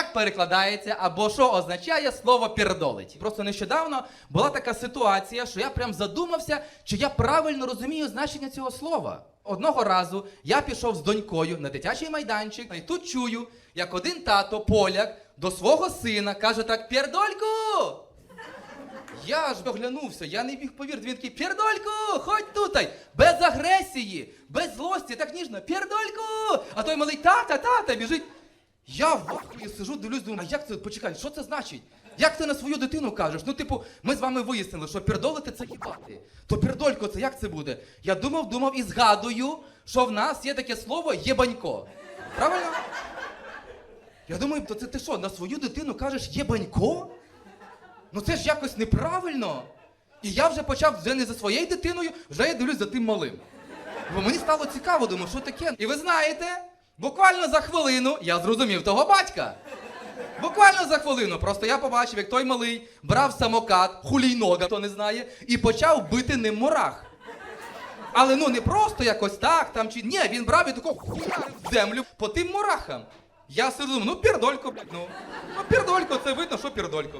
Як перекладається або що означає слово пірдолить? Просто нещодавно була така ситуація, що я прям задумався, чи я правильно розумію значення цього слова. Одного разу я пішов з донькою на дитячий майданчик, і тут чую, як один тато, поляк, до свого сина каже так: Пірдольку! Я ж оглянувся, я не міг повірити. Він такий, Пірдольку, ходь тутай, без агресії, без злості, так ніжно, Пірдольку! А той малий тата, тата біжить. Я в ахуї сижу, дивлюсь, думаю, а як це, почекай, що це значить? Як ти на свою дитину кажеш? Ну, типу, ми з вами вияснили, що пірдолити це їбати. То пірдолько, це як це буде? Я думав, думав і згадую, що в нас є таке слово єбанько. Правильно? Я думаю, то це ти що, на свою дитину кажеш єбанько? Ну це ж якось неправильно. І я вже почав вже не за своєю дитиною, вже я дивлюсь за тим малим. Бо мені стало цікаво, думаю, що таке. І ви знаєте, буквально за хвилину я зрозумів того батька. Буквально за хвилину. Просто я побачив, як той малий брав самокат, хулійнога, хто не знає, і почав бити ним мурах. Але ну не просто якось так там чи. Ні, він брав і тако хуярив землю по тим мурахам. Я сиджу, ну пірдолько, блядь, ну. Ну пірдолько, це видно, що пірдолько.